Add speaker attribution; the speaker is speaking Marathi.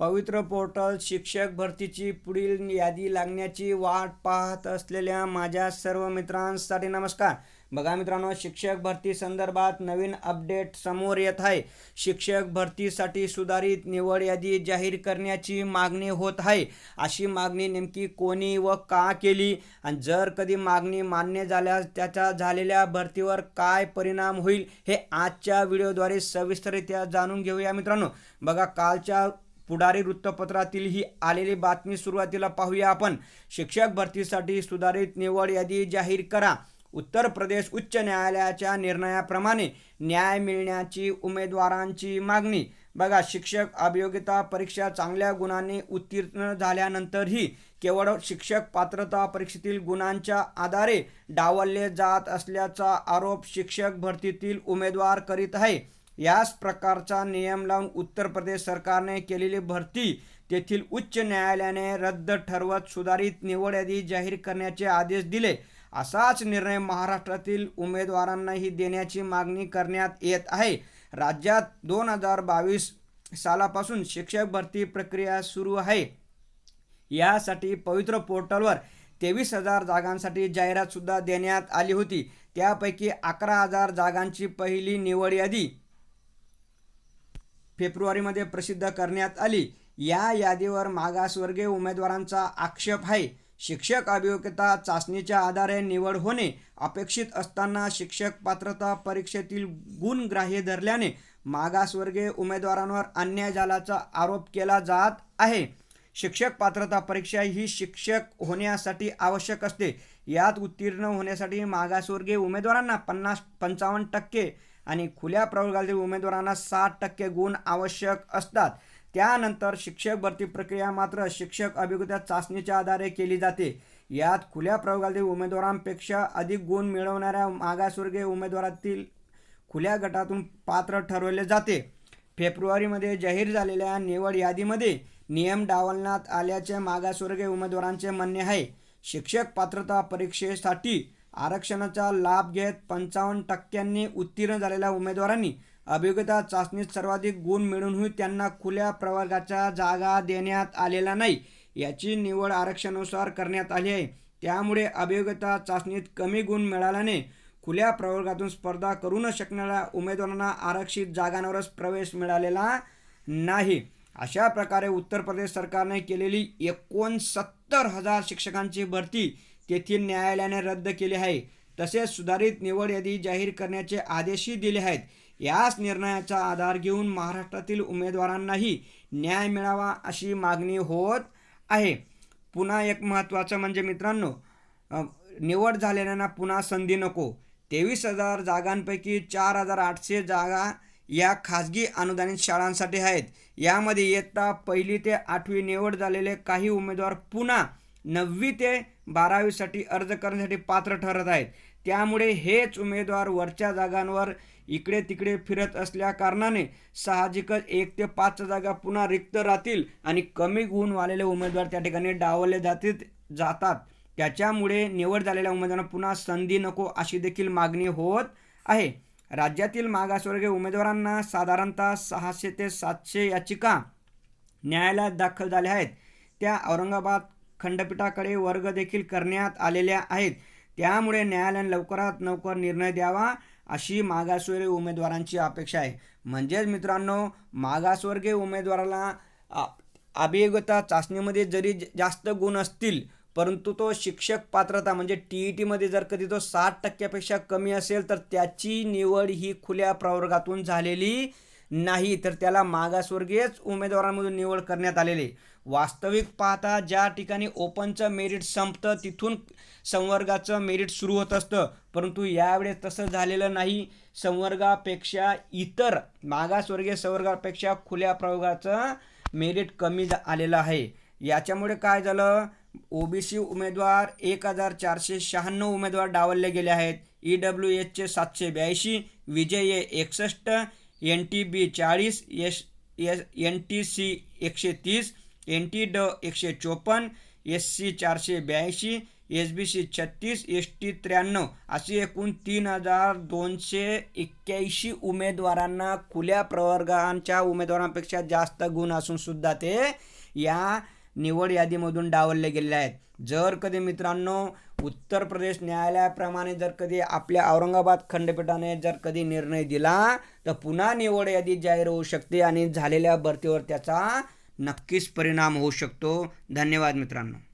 Speaker 1: पवित्र पोर्टल शिक्षक भरतीची पुढील यादी लागण्याची वाट पाहत असलेल्या माझ्या सर्व मित्रांसाठी नमस्कार. बघा मित्रांनो शिक्षक भरती संदर्भात नवीन अपडेट समोर येत आहे. शिक्षक भरतीसाठी सुधारित निवड यादी जाहीर करण्याची मागणी होत आहे. अशी मागणी नेमकी कोणी व का केली? आणि जर कधी मागणी मान्य झाल्यास त्याच्या झालेल्या भरतीवर काय परिणाम होईल हे आजच्या व्हिडिओद्वारे सविस्तररित्या जाणून घेऊया मित्रांनो. बघा कालच्या पुढारी वृत्तपत्रातील ही आलेली बातमी सुरुवातीला पाहूया आपण. शिक्षक भरतीसाठी सुधारित निवड यादी जाहीर करा. उत्तर प्रदेश उच्च न्यायालयाच्या निर्णयाप्रमाणे न्याय मिळण्याची उमेदवारांची मागणी. बघा शिक्षक अभियोग्यता परीक्षा चांगल्या गुणांनी उत्तीर्ण झाल्यानंतरही केवळ शिक्षक पात्रता परीक्षेतील गुणांच्या आधारे डावलले जात असल्याचा आरोप शिक्षक भरतीतील उमेदवार करीत आहे. याच प्रकारचा नियम लावून उत्तर प्रदेश सरकारने केलेली भरती तेथील उच्च न्यायालयाने रद्द ठरवत सुधारित निवड यादी जाहीर करण्याचे आदेश दिले. असाच निर्णय महाराष्ट्रातील उमेदवारांनाही देण्याची मागणी करण्यात येत आहे. राज्यात दोन हजार बावीस सालापासून शिक्षक भरती प्रक्रिया सुरू आहे. यासाठी पवित्र पोर्टलवर तेवीस हजार जागांसाठी जाहिरात सुद्धा देण्यात आली होती. त्यापैकी अकरा हजार जागांची पहिली निवड यादी फेब्रुवारीमध्ये प्रसिद्ध करण्यात आली. या यादीवर मागासवर्गीय उमेदवारांचा आक्षेप आहे. शिक्षक अभियोग्यता चाचणीच्या आधारे निवड होणे अपेक्षित असताना शिक्षक पात्रता परीक्षेतील गुण ग्राह्य धरल्याने मागासवर्गीय उमेदवारांवर अन्याय झाल्याचा आरोप केला जात आहे. शिक्षक पात्रता परीक्षा ही शिक्षक होण्यासाठी आवश्यक असते. यात उत्तीर्ण होण्यासाठी मागासवर्गीय उमेदवारांना पन्नास पंचावन्न टक्के आणि खुल्या प्रवर्गातील उमेदवारांना साठ टक्के गुण आवश्यक असतात. त्यानंतर शिक्षक भरती प्रक्रिया मात्र शिक्षक अभिज्ञता चाचणीच्या आधारे केली जाते. यात खुल्या प्रवर्गातील उमेदवारांपेक्षा अधिक गुण मिळवणाऱ्या मागासवर्गीय उमेदवारातील खुल्या गटातून पात्र ठरवले जाते. फेब्रुवारीमध्ये जाहीर झालेल्या निवड यादीमध्ये नियम डावलण्यात आल्याचे मागासवर्गीय उमेदवारांचे म्हणणे आहे. शिक्षक पात्रता परीक्षेसाठी आरक्षणाचा लाभ घेत पंचावन्न टक्क्यांनी उत्तीर्ण झालेल्या उमेदवारांनी अभियोग्यता चाचणीत सर्वाधिक गुण मिळूनही त्यांना खुल्या प्रवर्गाच्या जागा देण्यात आलेला नाही. याची निवड आरक्षणानुसार करण्यात आली आहे. त्यामुळे अभियोग्यता चाचणीत कमी गुण मिळाल्याने खुल्या प्रवर्गातून स्पर्धा करू न शकणाऱ्या उमेदवारांना आरक्षित जागांवरच प्रवेश मिळालेला नाही. अशा प्रकारे उत्तर प्रदेश सरकारने केलेली एकोणसत्तर हजार शिक्षकांची भरती तेथील न्यायालयाने रद्द केले आहे. तसेच सुधारित निवड यादी जाहीर करण्याचे आदेशही दिले आहेत. याच निर्णयाचा आधार घेऊन महाराष्ट्रातील उमेदवारांनाही न्याय मिळावा अशी मागणी होत आहे. पुन्हा एक महत्त्वाचं म्हणजे मित्रांनो निवड झालेल्यांना पुन्हा संधी नको. तेवीस हजार जागांपैकी चार हजार आठशे जागा या खाजगी अनुदानित शाळांसाठी आहेत. यामध्ये इयत्ता पहिली ते आठवी निवड झालेले काही उमेदवार पुन्हा नववी ते बारावीसाठी अर्ज करण्यासाठी पात्र ठरत आहेत. त्यामुळे हेच उमेदवार वरच्या जागांवर इकडे तिकडे फिरत असल्या कारणाने साहजिकच एक ते पाच जागा पुन्हा रिक्त राहतील आणि कमी गुणवालेले उमेदवार त्या ठिकाणी डावले जातील जातात. त्याच्यामुळे निवड झालेल्या उमेदवारांना पुन्हा संधी नको अशी देखील मागणी होत आहे. राज्यातील मागासवर्गीय उमेदवारांना साधारणतः सहाशे ते सातशे याचिका न्यायालयात दाखल झाल्या आहेत. त्या औरंगाबाद खंडपीठाकडे वर्ग देखील करण्यात आलेल्या आहेत. त्यामुळे न्यायालयाने लवकरात लवकर निर्णय द्यावा अशी मागासवर्गीय उमेदवारांची अपेक्षा आहे. म्हणजेच मित्रांनो मागासवर्गीय उमेदवाराला अ- अभियोग्यता चाचणीमध्ये जरी जास्त गुण असतील परंतु तो शिक्षक पात्रता म्हणजे टी ई टीमध्ये जर कधी तो साठ टक्क्यापेक्षा कमी असेल तर त्याची निवड ही खुल्या प्रवर्गातून झालेली नाही तर त्याला मागासवर्गीयच उमेदवारांमधून निवड करण्यात आलेली वास्तविक पाहता ज्या ठिकाणी ओपनचं मेरिट संपतं तिथून संवर्गाचं मेरिट सुरू होत असतं. परंतु यावेळेस तसं झालेलं नाही. संवर्गापेक्षा इतर मागासवर्गीय संवर्गापेक्षा खुल्या प्रयोगाचं मेरिट कमी आलेलं आहे. याच्यामुळे काय झालं? ओबीसी उमेदवार एक हजार चारशे शहाण्णव उमेदवार डावलले गेले आहेत. ई डब्ल्यू एचचे सातशे ब्याऐंशी विजय ए एकसष्ट एन टी बी चाळीस S S N T C एकशे तीस एन टी ड एकशे चोपन्न एस सी चारशे ब्याऐंशी एस बी सी छत्तीस एस टी त्र्याण्णव अशी एकूण तीन हजार दोनशे एक्क्याऐंशी उमेदवारांना खुल्या प्रवर्गांच्या उमेदवारांपेक्षा जास्त गुण असूनसुद्धा ते या निवड यादीमधून डावलले गेलेले आहेत. जर कधी मित्रांनो उत्तर प्रदेश न्यायालयाप्रमाणे जर कधी आपल्या औरंगाबाद खंडपीठाने जर कधी निर्णय दिला तर पुन्हा निवड यादी जाहीर होऊ शकते आणि झालेल्या भरतीवर त्याचा नक्कीच परिणाम होऊ शकतो. धन्यवाद मित्रांनो.